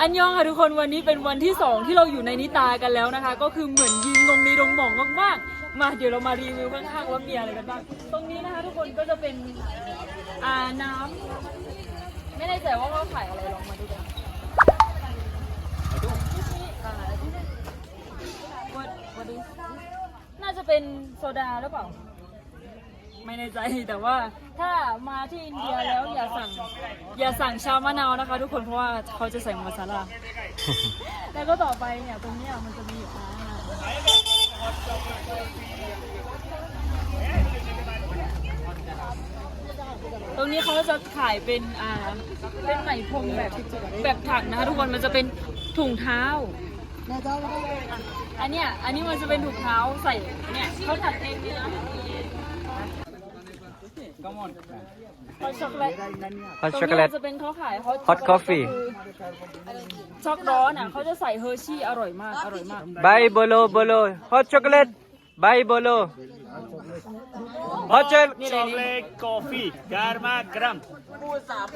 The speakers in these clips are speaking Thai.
อันยองค่ะทุกคนวันนี้เป็นวันที่สองที่เราอยู่ในนิตากันแล้วนะคะ ก็คือเหมือนยิงลงในโรงหมองมากๆมาเดี๋ยวเรามารีวิวข้างๆว่ามีอะไรกันบ้างตรงนี้นะคะ ทุกคนก็จะเป็นอ่าน้ำไม่แน่ใจว่าเขาขายอะไรลองมาดูกันอ่าวัดวัดดูน่าจะเป็นโซดาหรือเปล่า ไม่แน่ใจแต่ว่าถ้ามาที่อินเดียแล้วอย่าสั่งอย่าสั่งชามะนาวนะคะ ทุกคนเพราะว่าเขาจะใส่มาซาลาแล้วก็ต่อไปเนี่ยตรงเนี้ยมันจะมีอ่าตรงนี้เขาจะขายเป็นอ่าเป็นไหมพรมแบบแบบถังนะคะทุกคนมันจะเป็นถุงเท้า อันเนี้ยอันนี้มันจะเป็นถุงเท้าใส่เนี่ยเขาถักเองเลยนะ ฮอตช็อกโกแลตฮอตช็อกโลตจะเป็นเขาขายฮอต Hot coffee ช็อกร้อนอะเขาจะใส่เฮอร์ชี่อร่อยมากอร่อยมาก Bye Bolo Bolo hot chocolate. Bye Bolo. ช็อกโกแลตคอฟฟี่การ์มากรัม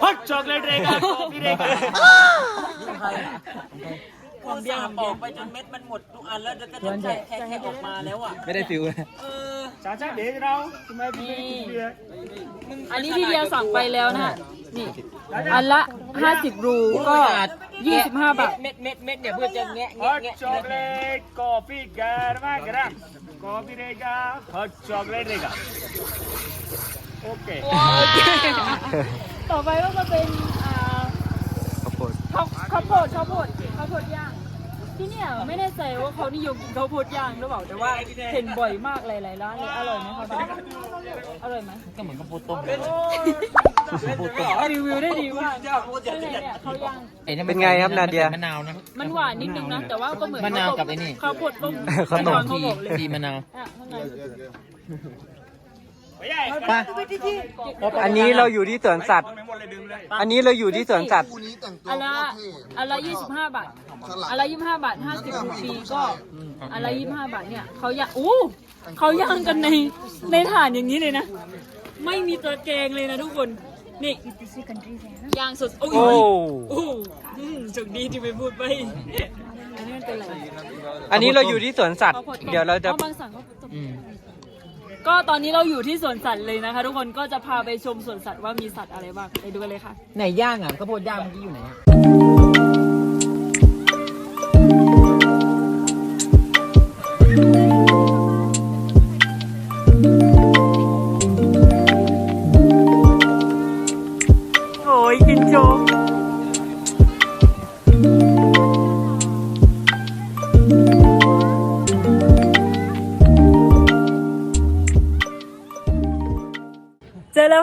ฮอตช็อกโกแลตเรกากาแฟเรกาผมเบี้ยงออกไปจนเม็ดมันหมดทุกอันแล้วแล้วก็จะแค่แค่ออกมาแล้วอะไม่ได้ฟิว เออ चाचा भेज रहा हूँ तुम्हें भीนี่ कुछ भी है อันนี้ที่เดียสั่งไปแล้วนะฮะนี่ อันละ 50 รูก็ 25 บาท เม็ดเม็ดเม็ดเนี่ยเพื่อจะแงะแงะ हॉट แงะ चॉकलेट कॉफी गर्मा गर्म कॉफी रहेगा हॉट चॉकलेट रहेगा ओके ต่อไปก็จะเป็นอ่า ข้าวโพด ข้าวข้าวโพดข้าวโพดข้าวโพดย่าง ที่เนี่ยไม่แน่ใจว่าเขานิยมกินข้าวโพดย่างหรือเปล่าแต่ว่าเห็นบ่อยมากหลายๆร้านเลยอร่อยไหมคะบ้านอร่อยไหมก็เหมือนกับโพต้มรีวิวได้ดีมากข้างในเนี่ยเขาย่างเป็นไงครับนาเดีย มะนาวนะมันหวานนิดนึงนะแต่ว่าก็เหมือนมะนาวกับไอ้นี่ข้าวโพดต้มข้าวต้มข้าวโพดเลยดีมะนาว อะข้างใน भैया ไปอันนี้เราอยู่ที่สวนสัตว์ อันนี้เราอยู่ที่สวนสัตว์อันละอันละยี่สิบห้าบาทอันละยี่สิบห้าบาทห้าสิบรูปีก็อันละยี่สิบห้าบาทเนี่ยเขาย่างอู้เขาย่างกันในในถ่านอย่างนี้เลยนะ ไม่มีตะแกรงเลยนะทุกคน นี่ย่างสดโอ้ยโอ้โอ้อืมโชคดีที่ไม่พูดไปอันนี้มันเป็นอะไรอันนี้เราอยู่ที่สวนสัตว์ข้าวโพต้มเดี๋ยวเราจะอ๋อบางสั่งข้าวโพดต้ม ก็ตอนนี้เราอยู่ที่สวนสัตว์เลยนะคะ ทุกคนก็จะพาไปชมสวนสัตว์ว่ามีสัตว์อะไรบ้างไปดูกันเลยค่ะ ไหนย่างอะข้าวโพดย่างเมื่อกี้อยู่ไหนอะ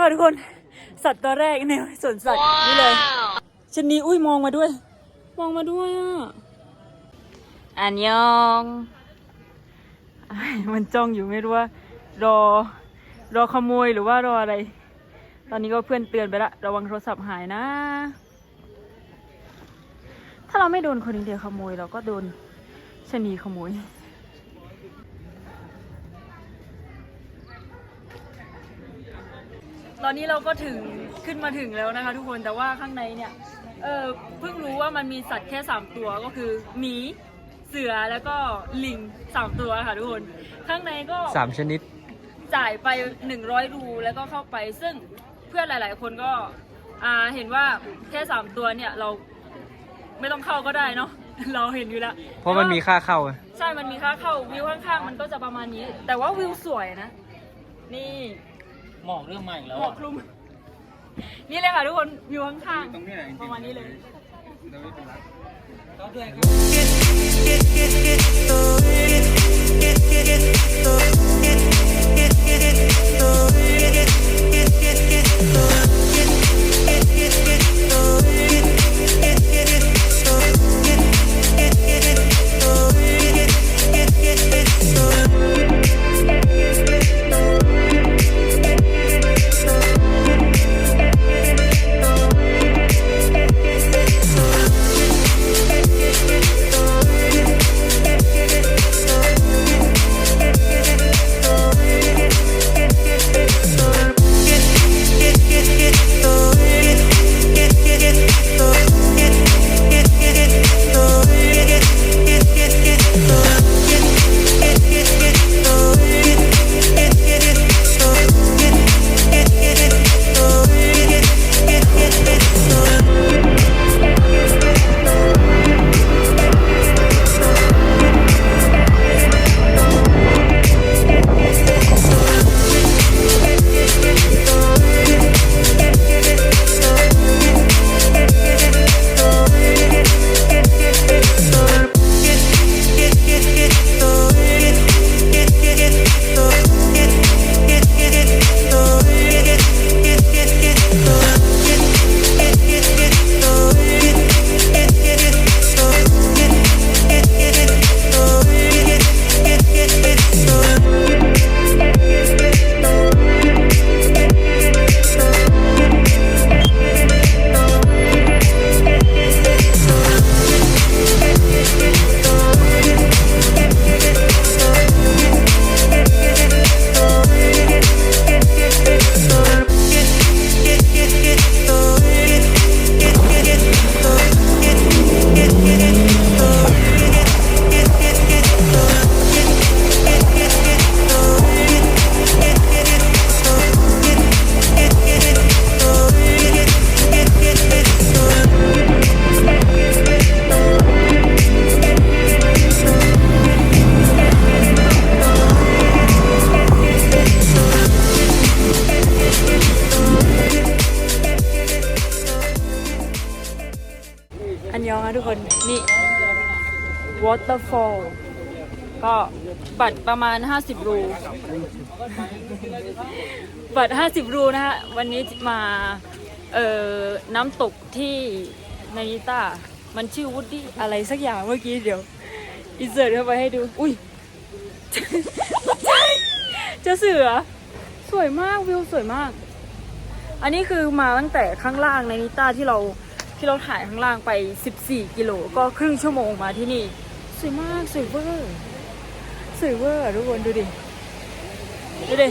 ค่ะทุกคน สัตว์ตัวแรกในสวนสัตว์นี่เลยชนีอุ้ยมองมาด้วย มองมาด้วยอะอันยองมันจ้องอยู่ไม่รู้ว่ารอรอขโมยหรือว่ารออะไร ตอนนี้ก็เพื่อนเตือนไปละระวังโทรศัพท์หายนะ ถ้าเราไม่โดนคนเดียวขโมยเราก็โดนชนีขโมย ตอนนี้เราก็ถึงขึ้นมาถึงแล้วนะคะ ทุกคนแต่ว่าข้างในเนี่ยเออเพิ่งรู้ว่ามันมีสัตว์แค่สามตัวก็คือหมีเสือแล้วก็ลิงสามตัวค่ะทุกคน ข้างในก็สามชนิด จ่ายไป 100 รูแล้วก็เข้าไป ซึ่งเพื่อนหลาย ๆ คนก็อ่าเห็นว่าแค่3ตัวเนี่ยเราไม่ต้องเข้าก็ได้เนาะ เราเห็นอยู่แล้วเพราะมันมีค่าเข้าอะใช่มันมีค่าเข้าวิวข้าง ๆ มันก็จะประมาณนี้ แต่ว่าวิวสวยนะ นี่ หมอกเริ่มมาอีกแล้วหมอกคลุม นี่เลยค่ะทุกคนวิวข้างๆประมาณนี้เลย Get, get, get, นะทุกคน นี่ waterfall ก็บัตรประมาณ 50 รู บัตร 50 รูนะฮะ วันนี้มา เอ่อ น้ำตกที่นานิต้า มันชื่อวูดดี้อะไรสักอย่างเมื่อกี้เดี๋ยวอินเสิร์ตเข้าไปให้ดู อุ้ยจะเสือ สวยมากวิวสวยมาก อันนี้คือมาตั้งแต่ข้างล่างในนิต้าที่เรา ที่เราถ่ายข้างล่างไป 14 กิโลก็ครึ่งชั่วโมงมาที่นี่ สวยมาก สวยเวอร์สวยเวอร์ทุกคนดูดิ ดูดิ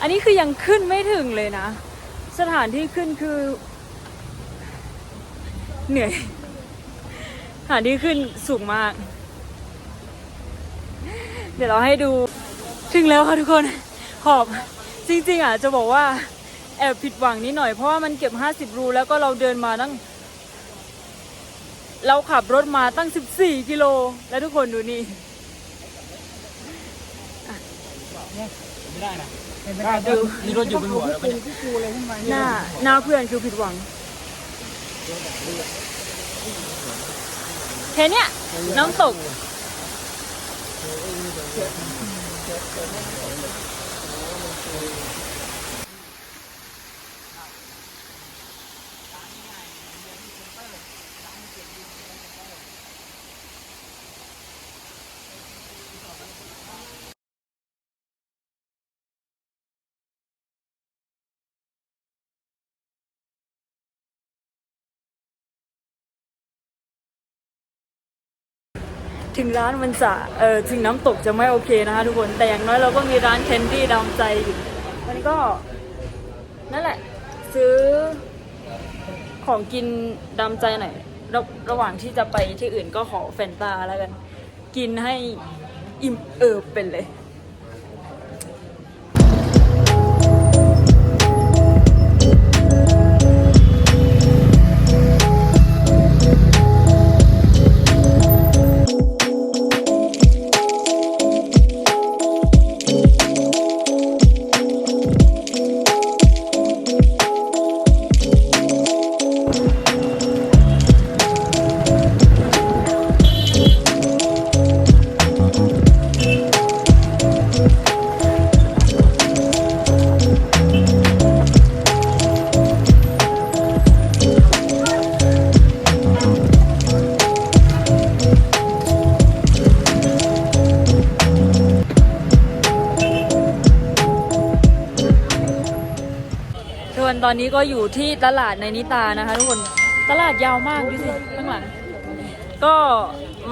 อันนี้คือยังขึ้นไม่ถึงเลยนะ สถานที่ขึ้นคือ เหนื่อย สถานที่ขึ้นสูงมาก เดี๋ยวเราให้ดู ถึงแล้วค่ะทุกคน ขอบ จริงๆอะจะบอกว่า แอบผิดหวังนิดหน่อยเพราะว่ามันเก็บ 50 รูแล้วก็เราเดินมาตั้ง เราขับรถมาตั้ง 14 กิโล แล้วทุกคนดูนี่ไม่ได้นะดูมีรถอยู่บนหัวแล้วหน้าหน้าเพื่อนคือผิดหวังแค่เนี้ยน้ำตก ถึงร้านมันจะเออถึงน้ำตกจะไม่โอเคนะคะทุกคนแต่อย่างน้อยเราก็มีร้านแคนดี้ดำใจอยู่มันก็นั่นแหละ ซื้อของกินดำใจหน่อยระระหว่างที่จะไปที่อื่นก็ขอแฟนตาแล้วกัน กินให้อิ่มเอิบเป็นเลย ทุกคนตอนนี้ก็อยู่ที่ตลาดในนิตานะคะ ทุกคนตลาดยาวมากดูสิข้างหลัง ก็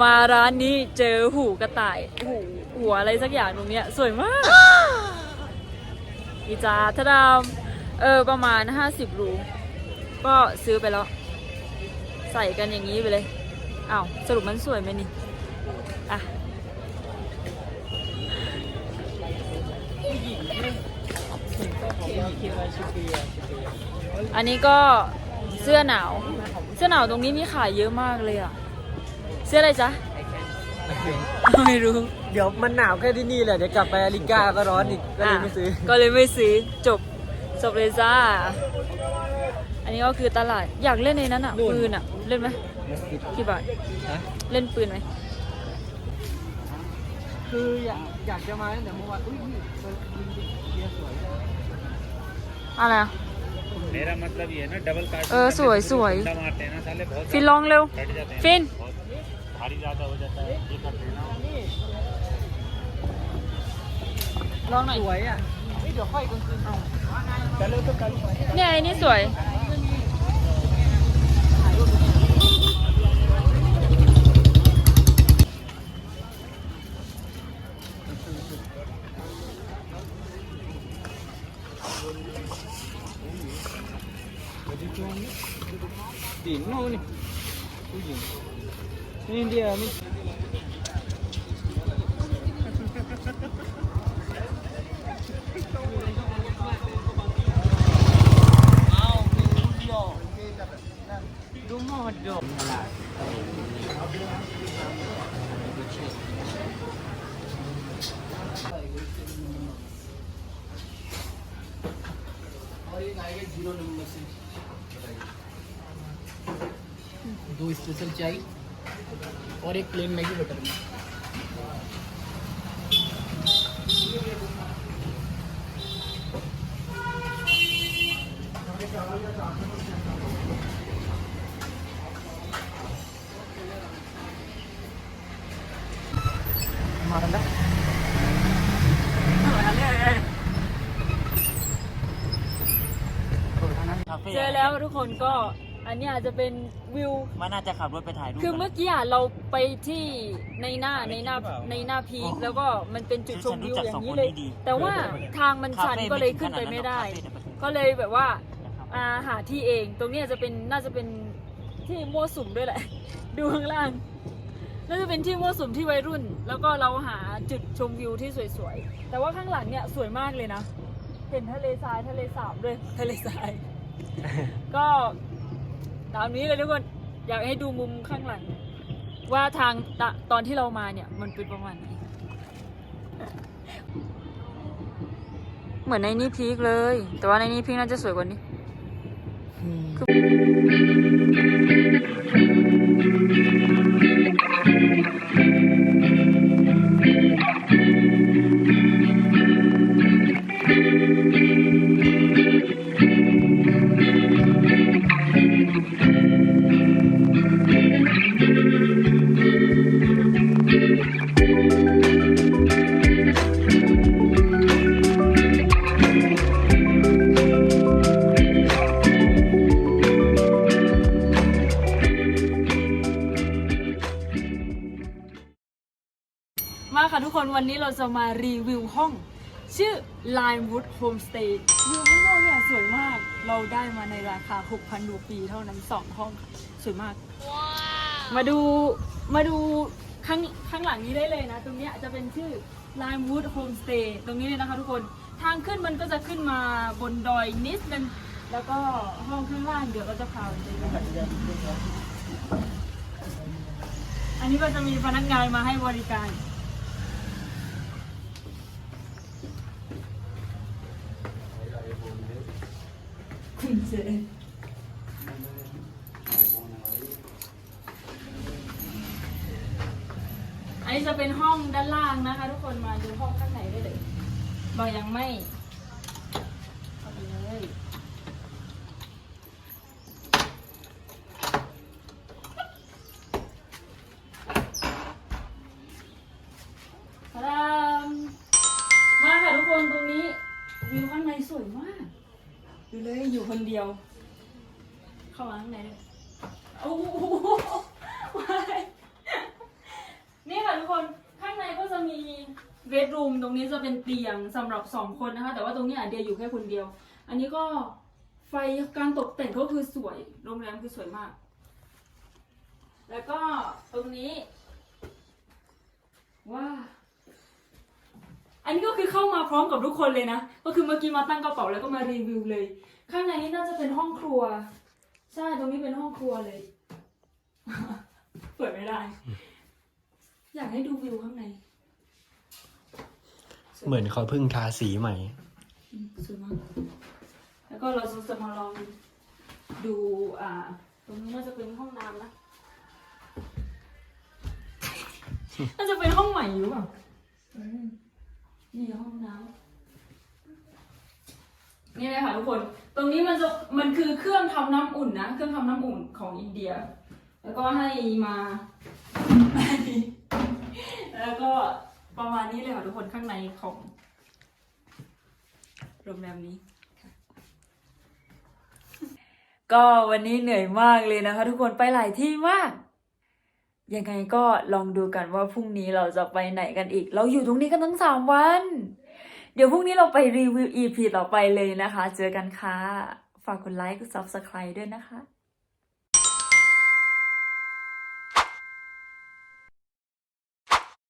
มาร้านนี้เจอหูกระต่ายหูหัวอะไรสักอย่างตรงเนี้ยสวยมากอีจาทดามเออประมาณ 50 รู ก็ซื้อไปแล้ว ใส่กันอย่างนี้ไปเลยอ้าวสรุปมันสวยไหมนี่ อะ อันนี้ก็เสื้อหนาว เสื้อหนาวตรงนี้มีขายเยอะมากเลยอะ เสื้ออะไรจ๊ะ ไม่รู้ เดี๋ยวมันหนาวแค่ที่นี่แหละ เดี๋ยวกลับไปอลิก้าก็ร้อนอีก ก็เลยไม่ซื้อ ก็เลยไม่ซื้อ จบ จบเลยจ้า อันนี้ก็คือตลาด อยากเล่นในนั้นอะนู่นปืนอะ เล่นไหมกี่บาทฮะเล่นปืนไหมคืออยากอยากจะมาตั้งแต่เมื่อวานอุ้ยนี่เปิดยิงดิเบียร์สวย อะไรอ่ะ मेरा मतलब ये है ना डबल कार्ड เออ สวยสวย मारते हैं ना साले बहुत ฟินลองเร็ว कट जाते हैं ฟิน बहुत भारी ज्यादा हो जाता है ये कर देना ลองหน่อย สวยอ่ะเฮ้ยเดี๋ยวค่อยกลางคืนเอาจะเริ่มต้นการลูกไฟ เนี่ยไอ้นี่สวย หญิงโน่นนี่ผู้หญิงนี่เดียวนี่ ดูหมดดก เ दो स्पेशल चाय और एक प्लेन मैगी बटर में มาแล้ว คาเฟ่ เจอแล้วทุกคนก็อัน เนี้ยจะเป็นวิว มันน่าจะขับรถไปถ่ายรูปคือเมื่อกี้อะเราไปที่ในหน้าในหน้าในหน้าพีคแล้วก็มันเป็นจุดชมวิวอย่างนี้เลย แต่ว่าทางมันชันก็เลยขึ้นไปไม่ได้ ก็เลยแบบว่าอาหาที่เองตรงเนี้ยจะเป็นน่าจะเป็นที่มั่วสุมด้วยแหละ ดูข้างล่างน่าจะเป็นที่มั่วสุมที่วัยรุ่น แล้วก็เราหาจุดชมวิวที่สวยๆ แต่ว่าข้างหลังเนี่ยสวยมากเลยนะ เห็นทะเลทรายทะเลสาบด้วยทะเลทราย ก็ ตามนี้เลยทุกคนอยากให้ดูมุมข้างหลัง ว่าทางตะตอนที่เรามาเนี่ยมันเป็นประมาณไหนเหมือนในนี่พีคเลย แต่ว่าในนี่พีคน่าจะสวยกว่านี้มา มารีวิวห้อง ชื่อ Limewood Homestay วิวข้างนอกเนี่ยสวยมากเราได้มาในราคา 6,000รูปีเท่านั้น 2 ห้องค่ะ สวยมาก มาดูมาดูข้างข้างหลังนี้ได้เลยนะ ตรงเนี้ยจะเป็นชื่อ Limewood Homestay ตรงนี้เลยนะคะทุกคนทางขึ้นมันก็จะขึ้นมาบนดอยนิดนึงแล้วก็ห้องข้างล่างเดี๋ยวเราจะพาไปดูอันนี้ก็จะมีพนักงานมาให้บริการ คุณเจ อันนี้จะเป็นห้องด้านล่างนะคะ ทุกคนมาดูห้องข้างในได้เลย บางยังไม่ เบดรูมตรงนี้จะเป็นเตียงสำหรับสองคนนะคะ แต่ว่าตรงนี้อะเดียอยู่แค่คนเดียว อันนี้ก็ไฟการตกแต่งก็คือสวย โรงแรมคือสวยมาก แล้วก็ตรงนี้ว้าอันนี้ก็คือเข้ามาพร้อมกับทุกคนเลยนะ ก็คือเมื่อกี้มาตั้งกระเป๋าแล้วก็มารีวิวเลย ข้างในนี่น่าจะเป็นห้องครัว ใช่ตรงนี้เป็นห้องครัวเลย เปิดไม่ได้ อยากให้ดูวิวข้างใน เหมือนเขาเพิ่งทาสีใหม่ อืมสวยมาก แล้วก็เราจะมาลองดูอ่า ตรงนี้น่าจะเป็นห้องน้ำนะ น่าจะเป็นห้องใหม่อยู่เปล่าอืมนี่ห้องน้ำนี่เลยค่ะทุกคน ตรงนี้มันจะมันคือเครื่องทำน้ำอุ่นนะ เครื่องทำน้ำอุ่นของอินเดีย แล้วก็ให้มา แล้วก็ ประมาณนี้เลยค่ะทุกคนข้างในของโรงแรมนี้ ก็วันนี้เหนื่อยมากเลยนะคะ ทุกคนไปหลายที่มากยังไงก็ลองดูกันว่าพรุ่งนี้เราจะไปไหนกันอีก เราอยู่ตรงนี้กันทั้งสามวัน เดี๋ยวพรุ่งนี้เราไปรีวิว EP ต่อไปเลยนะคะ เจอกันค่ะ ฝากกดไลค์กด subscribe ด้วยนะคะ